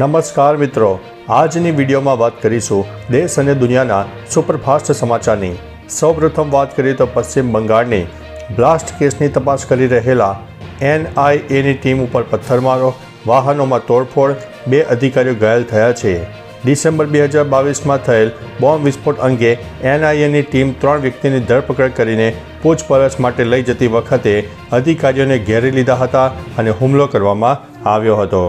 નમસ્કાર મિત્રો. આજની વિડીયોમાં વાત કરીશું દેશ અને દુનિયાના સુપરફાસ્ટ સમાચારની. સૌપ્રથમ વાત કરીએ તો પશ્ચિમ બંગાળની. બ્લાસ્ટ કેસની તપાસ કરી રહેલા એનઆઈએની ટીમ ઉપર પથ્થરમારો, વાહનોમાં તોડફોડ, બે અધિકારીઓ ઘાયલ થયા છે. ડિસેમ્બર બે હજાર બાવીસમાં થયેલ બોમ્બ વિસ્ફોટ અંગે એનઆઈએની ટીમ ત્રણ વ્યક્તિની ધરપકડ કરીને પૂછપરછ માટે લઈ જતી વખતે અધિકારીઓને ઘેરી લીધા હતા અને હુમલો કરવામાં આવ્યો હતો.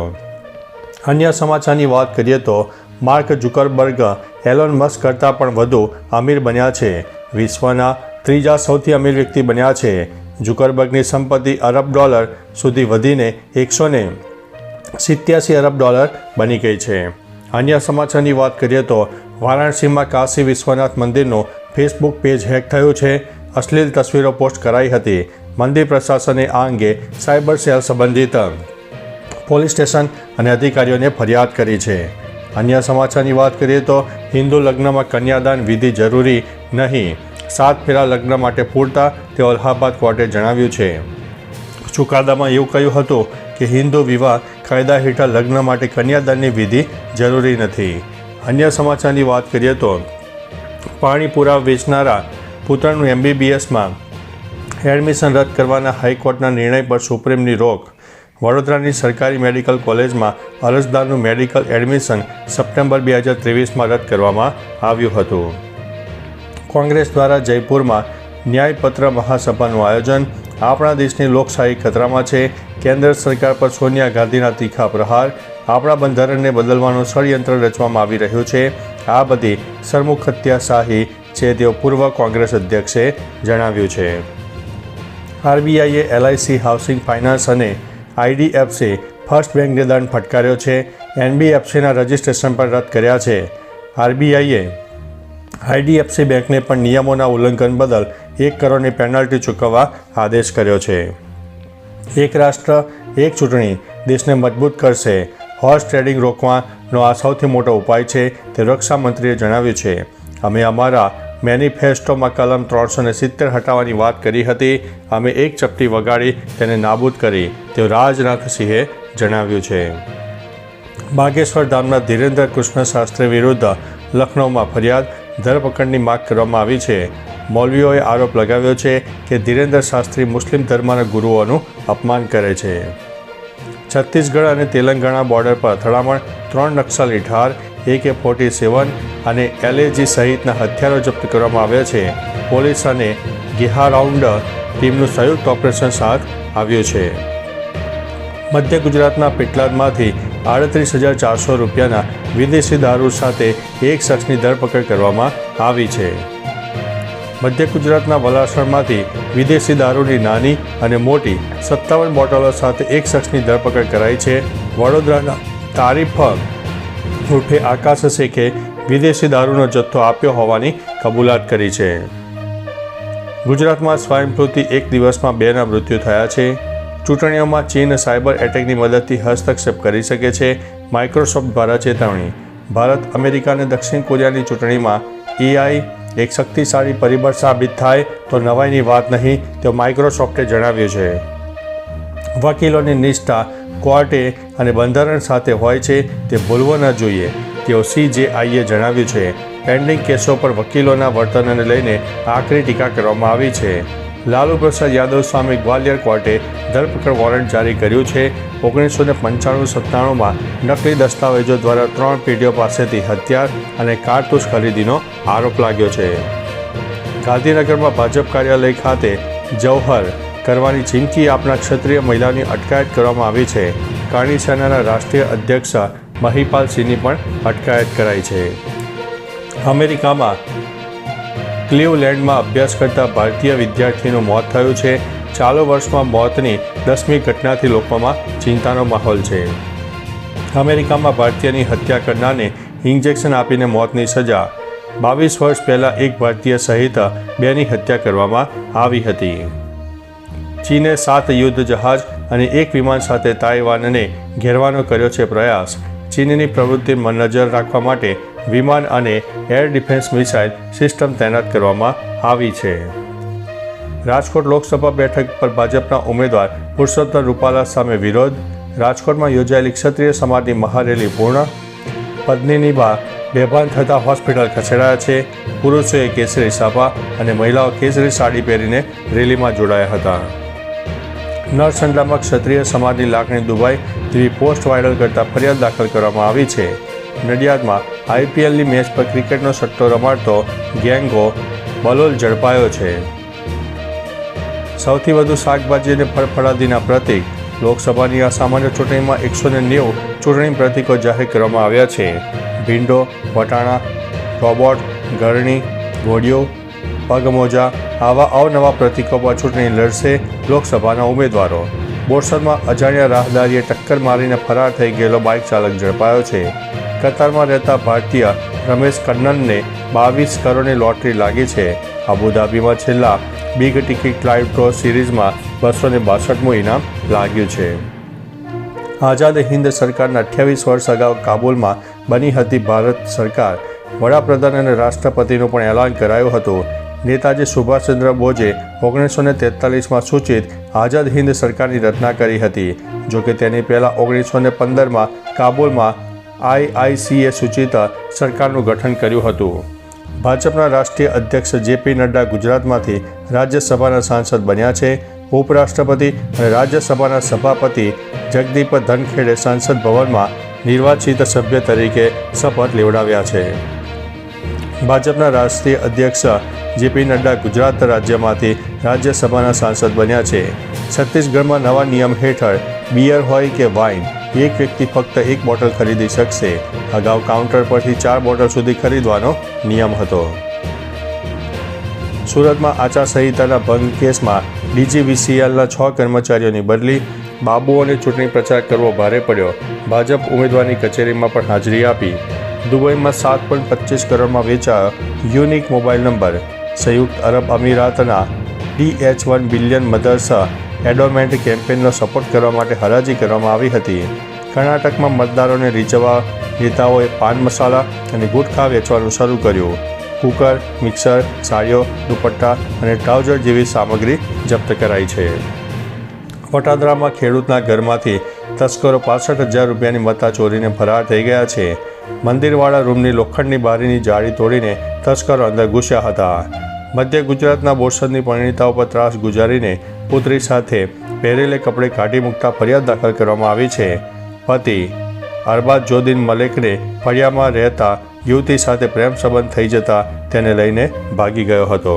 અન્ય સમાચારની વાત કરીએ તો માર્ક ઝુકરબર્ગ, એલોન મસ્ક કરતાં પણ વધુ અમીર બન્યા છે. વિશ્વના ત્રીજા સૌથી અમીર વ્યક્તિ બન્યા છે. ઝુકરબર્ગની સંપત્તિ અરબ ડોલર સુધી વધીને એકસો ને સિત્યાસી અરબ ડોલર બની ગઈ છે. અન્ય સમાચારની વાત કરીએ તો વારાણસીમાં કાશી વિશ્વનાથ મંદિરનું ફેસબુક પેજ હેક થયું છે. અશ્લીલ તસવીરો પોસ્ટ કરાઈ હતી. મંદિર પ્રશાસને આ અંગે સાયબર સેલ સંબંધિત પોલીસ સ્ટેશન અને અધિકારીઓને ફરિયાદ કરી છે. અન્ય સમાચારની વાત કરીએ તો હિન્દુ લગ્નમાં કન્યાદાન વિધિ જરૂરી નહીં. સાત ફેરા લગ્ન માટે પૂરતા તે અલ્હાબાદ કોર્ટે જણાવ્યું છે. ચુકાદામાં એવું કહ્યું હતું કે હિન્દુ વિવાહ કાયદા હેઠળ લગ્ન માટે કન્યાદાનની વિધિ જરૂરી નથી. અન્ય સમાચારની વાત કરીએ તો પાણી પુરા વેચનારા પુત્રનું એમબીબીએસમાં એડમિશન રદ કરવાના હાઈકોર્ટના નિર્ણય પર સુપ્રીમની રોક વડોદરાની સરકારી મેડિકલ કોલેજમાં અરજદારનું મેડિકલ એડમિશન સપ્ટેમ્બર બે હજાર ત્રેવીસમાં રદ કરવામાં આવ્યું હતું. કોંગ્રેસ દ્વારા જયપુરમાં ન્યાયપત્ર મહાસભાનું આયોજન આપણા દેશની લોકશાહી ખતરામાં છે. કેન્દ્ર સરકાર પર સોનિયા ગાંધીના તીખા પ્રહાર, આપણા બંધારણને બદલવાનું ષડયંત્ર રચવામાં આવી રહ્યું છે. આ બધી સરમુખ હત્યાશાહી છે તેઓ પૂર્વ કોંગ્રેસ અધ્યક્ષે જણાવ્યું છે. આરબીઆઈએ એલઆઈસી હાઉસિંગ ફાઇનાન્સ અને આઈડીએફસી ફર્સ્ટ બેંકને દંડ ફટકાર્યો છે. એનબીએફસીના રજિસ્ટ્રેશન પણ રદ કર્યા છે. આરબીઆઈએ આઈડીએફસી બેંકને પણ નિયમોના ઉલ્લંઘન બદલ એક કરોડની પેનલ્ટી ચૂકવવા આદેશ કર્યો છે. એક રાષ્ટ્ર, એક ચૂંટણી દેશને મજબૂત કરશે. હોર્સ ટ્રેડિંગ રોકવાનો આ સૌથી મોટો ઉપાય છે, તે રક્ષા મંત્રીએ જણાવ્યું છે. અમે અમારા મેનિફેસ્ટોમાં કલમ ત્રણસો ને સિત્તેર હટાવવાની વાત કરી હતી. અમે એક ચપટી વગાડી તેને નાબૂદ કરી. તેવું રાજનાથસિંહે જણાવ્યું છે. બાગેશ્વર ધામના ધીરેન્દ્ર કૃષ્ણ શાસ્ત્રી વિરુદ્ધ લખનૌમાં ફરિયાદ ધરપકડની માગ કરવામાં આવી છે. મૌલવીઓએ આરોપ લગાવ્યો છે કે ધીરેન્દ્ર શાસ્ત્રી મુસ્લિમ ધર્મના ગુરુઓનું અપમાન કરે છે. છત્તીસગઢ અને તેલંગાણા બોર્ડર પર અથડામણ, ત્રણ નક્સલી ઠાર એકે ફોર્ટી સેવન અને એલએજી સહિતના હથિયારો જપ્ત કરવામાં આવ્યા છે. પોલીસ અને ગિહા રાઉન્ડ ટીમનું સંયુક્ત ઓપરેશન હાથ આવ્યું છે. મધ્ય ગુજરાતના પેટલાદમાંથી આડત્રીસ હજાર ચારસો રૂપિયાના વિદેશી દારૂ સાથે એક શખ્સની ધરપકડ કરવામાં આવી છે. મધ્ય ગુજરાતના વલાસણમાંથી વિદેશી દારૂની નાની અને મોટી સત્તાવન બોટલો સાથે એક શખ્સની ધરપકડ કરાઈ છે. વડોદરાના તારીફ ઉર્ફે આકાશ શેખે વિદેશી દારૂનો જથ્થો આપ્યો હોવાની કબૂલાત કરી છે. ગુજરાતમાં સ્વાઇન ફ્લૂથી એક દિવસમાં બેના મૃત્યુ થયા છે. ચૂંટણીઓમાં ચીન સાયબર એટેકની મદદથી હસ્તક્ષેપ કરી શકે છે. માઇક્રોસોફ્ટ દ્વારા ચેતવણી. ભારત, અમેરિકા અને દક્ષિણ કોરિયાની ચૂંટણીમાં એઆઈ એક શક્તિશાળી પરિબળ સાબિત થાય તો નવાઈની વાત નહીં તેવું માઇક્રોસોફ્ટે જણાવ્યું છે. વકીલોની નિષ્ઠા કોર્ટે અને બંધારણ સાથે હોય છે તે ભૂલવો ન જોઈએ. તેઓ સીજેઆઈએ જણાવ્યું છે પેન્ડિંગ કેસો પર વકીલોના વર્તનને લઈને આકરી ટીકા કરવામાં આવી છે. લાલુ પ્રસાદ યાદવ સામે ગ્વાલિયર કોર્ટે ધરપકડ વોરંટ જારી કર્યું છે. ઓગણીસો ને પંચાણું સત્તાણુંમાં નકલી દસ્તાવેજો દ્વારા ત્રણ પેઢીઓ પાસેથી હથિયાર અને કારતૂસ ખરીદીનો આરોપ લાગ્યો છે. ગાંધીનગરમાં ભાજપ કાર્યાલય ખાતે જૌહર કરવાની ચીમકી આપનાર ક્ષત્રિય મહિલાની અટકાયત કરવામાં આવી છે. કાણી સેનાના રાષ્ટ્રીય અધ્યક્ષ મહિપાલ સિંહની પણ અટકાયત કરાઈ છે. અમેરિકામાં ક્લિવલેન્ડમાં અભ્યાસ કરતા ભારતીય વિદ્યાર્થીનું મોત થયું છે. ચાલુ વર્ષમાં મોતની દસમી ઘટનાથી લોકોમાં ચિંતાનો માહોલ છે. અમેરિકામાં ભારતીયની હત્યા કરનારને ઇન્જેક્શન આપીને મોતની સજા. બાવીસ વર્ષ પહેલાં એક ભારતીય સહિત બેની હત્યા કરવામાં આવી હતી. ચીને સાત યુદ્ધ જહાજ અને એક વિમાન સાથે તાઇવાનને ઘેરવાનો કર્યો છે પ્રયાસ. ચીનની પ્રવૃત્તિ નજર રાખવા માટે વિમાન અને એર ડિફેન્સ મિસાઇલ સિસ્ટમ તૈનાત કરવામાં આવી છે. રાજકોટ લોકસભા બેઠક પર ભાજપના ઉમેદવાર પુરુષોત્તમ રૂપાલા સામે વિરોધ. રાજકોટમાં યોજાયેલી ક્ષત્રિય સમાજની મહારેલી પૂર્ણ. પત્નીની બા બેભાન થતાં હોસ્પિટલ ખસેડાયા છે. પુરુષોએ કેસરી સાપા અને મહિલાઓ કેસરી સાડી પહેરીને રેલીમાં જોડાયા હતા. નરસંડામાં ક્ષત્રિય સમાજની લાગણી દુભાઈ તેવી પોસ્ટ વાયરલ કરતા ફરિયાદ દાખલ કરવામાં આવી છે. નડિયાદમાં આઈપીએલની મેચ પર ક્રિકેટનો સટ્ટો રમાડતો ગેંગો બલોલ ઝડપાયો છે. સૌથી વધુ શાકભાજી અને ફળફળાદીના પ્રતિક લોકસભાની અસામાન્ય ચૂંટણીમાં એકસો ને નેવું ચૂંટણી પ્રતિકો જાહેર કરવામાં આવ્યા છે. ભીંડો, વટાણા રોબોટ ગરણી ઘોડિયો પગમોજા આવા અવનવા પ્રતિકોમાં ચૂંટણી લડશે લોકસભાના ઉમેદવારો. બોરસદમાં અજાણ્યા રાહદારીએ ટક્કર મારીને ફરાર થઈ ગયેલો બાઇક ચાલક ઝડપાયો છે. કતારમાં રહેતા ભારતીય રમેશ કન્નનને બાવીસ કરોડની લોટરી લાગી છે. અબુધાબીમાં છેલ્લા બિગ ટિકિટ લાઇવ ડ્રો સિરીઝમાં બસો ને બાસઠમું ઇનામ લાગ્યું છે. આઝાદ હિન્દ સરકારના અઠ્યાવીસ વર્ષ અગાઉ કાબુલમાં બની હતી ભારત સરકાર. વડાપ્રધાન અને રાષ્ટ્રપતિનું પણ એલાન કરાયું હતું. નેતાજી સુભાષચંદ્ર બોઝે ઓગણીસો ને તેતાલીસમાં સૂચિત આઝાદ હિન્દ સરકારની રચના કરી હતી. જો કે તેની પહેલાં ઓગણીસો ને પંદરમાં કાબુલમાં આઈઆઈસીએ સૂચિત સરકારનું ગઠન કર્યું હતું. ભાજપના રાષ્ટ્રીય અધ્યક્ષ જેપી નડ્ડા ગુજરાતમાંથી રાજ્યસભાના સાંસદ બન્યા છે. ઉપરાષ્ટ્રપતિ અને રાજ્યસભાના સભાપતિ જગદીપ ધનખેડે સાંસદ ભવનમાં નિર્વાચિત સભ્ય તરીકે શપથ લેવડાવ્યા છે. ભાજપના રાષ્ટ્રીય અધ્યક્ષ જેપી નડ્ડા ગુજરાત રાજ્યમાંથી રાજ્યસભાના સાંસદ બન્યા છે. છત્તીસગઢમાં નવા નિયમ હેઠળ બિયર હોય કે વાઇન, એક વ્યક્તિ ફક્ત એક બોટલ ખરીદી શકશે. અગાઉ કાઉન્ટર પરથી ચાર બોટલ સુધી ખરીદવાનો નિયમ હતો. સુરતમાં આચારસંહિતાના ભંગ કેસમાં ડીજીવીસીએલના છ કર્મચારીઓની બદલી, બાબુઓને ચૂંટણી પ્રચાર કરવો ભારે પડ્યો. ભાજપ ઉમેદવારની કચેરીમાં પણ હાજરી આપી. દુબઈમાં સાત પોઈન્ટ પચીસ કરોડમાં વેચાયો યુનિક મોબાઈલ નંબર. સંયુક્ત અરબ અમીરાતના D H one billion mothers endowment કેમ્પેનનો support કરવા માટે હરાજી કરવામાં આવી હતી. કર્ણાટકમાં મતદારોને રીઝવવા નેતાઓએ પાન મસાલા અને ગુટખા વેચવાનું શરૂ કર્યું. કુકર, મિક્સર, સાડીઓ, દુપટ્ટા અને ટ્રાઉઝર જેવી સામગ્રી જપ્ત કરાઈ છે. વટાદરામાં ખેડૂતના ઘરમાંથી તસ્કરો પાસઠ હજાર રૂપિયાની મત્તા ચોરીને ફરાર થઈ ગયા છે. મંદિરવાળા રૂમની લોખંડની બારીની જાળી તોડીને તસ્કરો અંદર ઘૂસ્યા હતા. મધ્ય ગુજરાતના બોરસદની પરિણીતાઓ પર ત્રાસ ગુજારીને પુત્રી સાથે પહેરેલે કપડે કાઢી મૂકતા ફરિયાદ દાખલ કરવામાં આવી છે. પતિ અરબાદ જોદીન મલેકને ફળિયામાં રહેતા યુવતી સાથે પ્રેમ સંબંધ થઈ જતા તેને લઈને ભાગી ગયો હતો.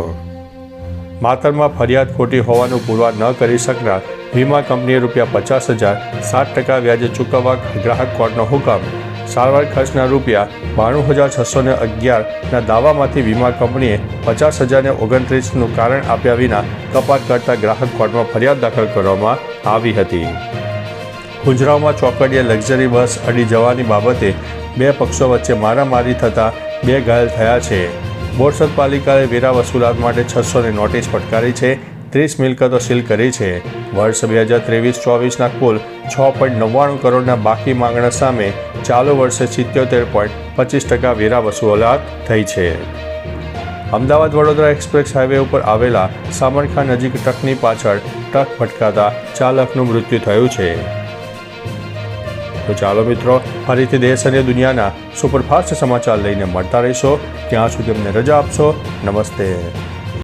માતરમાં ફરિયાદ ખોટી હોવાનું પુરવાર ન કરી શકનાર વીમા કંપનીએ રૂપિયા પચાસ હજાર સાત ટકા વ્યાજે ચૂકવવા ગ્રાહક કોર્ટનો હુકમ સારવાર ખર્ચના રૂપિયા બાણું હજાર છસો ને અગિયારના દાવામાંથી વીમા કંપનીએ પચાસ હજારને ઓગણત્રીસનું કારણ આપ્યા વિના કપાત કરતા ગ્રાહક કોર્ટમાં ફરિયાદ દાખલ કરવામાં આવી હતી. ગુજરાતમાં ચોકડીએ લક્ઝરી બસ અડી જવાની બાબતે બે પક્ષો વચ્ચે મારામારી થતાં બે ઘાયલ થયા છે. બોરસદ પાલિકાએ વેરા વસૂલાત માટે છસોની નોટિસ ફટકારી છે. ત્રીસ મિલકતો સીલ કરી છે. વર્ષ બે હજાર ત્રેવીસ ચોવીસના કુલ છ પોઈન્ટ નવ્વાણું કરોડના બાકી માંગણા સામે ચાલુ વર્ષે સિત્યોતેર પોઈન્ટ પચીસ ટકા વેરા વસૂલાત થઈ છે. અમદાવાદ વડોદરા એક્સપ્રેસ હાઈવે ઉપર આવેલા સામરખા નજીક ટ્રકની પાછળ ટ્રક ભટકાતા ચાલકનું મૃત્યુ થયું છે. તો ચાલો મિત્રો, ફરીથી દેશ અને દુનિયાના સુપરફાસ્ટ સમાચાર લઈને મળતા રહીશો. ત્યાં સુધી અમને રજા આપશો. નમસ્તે.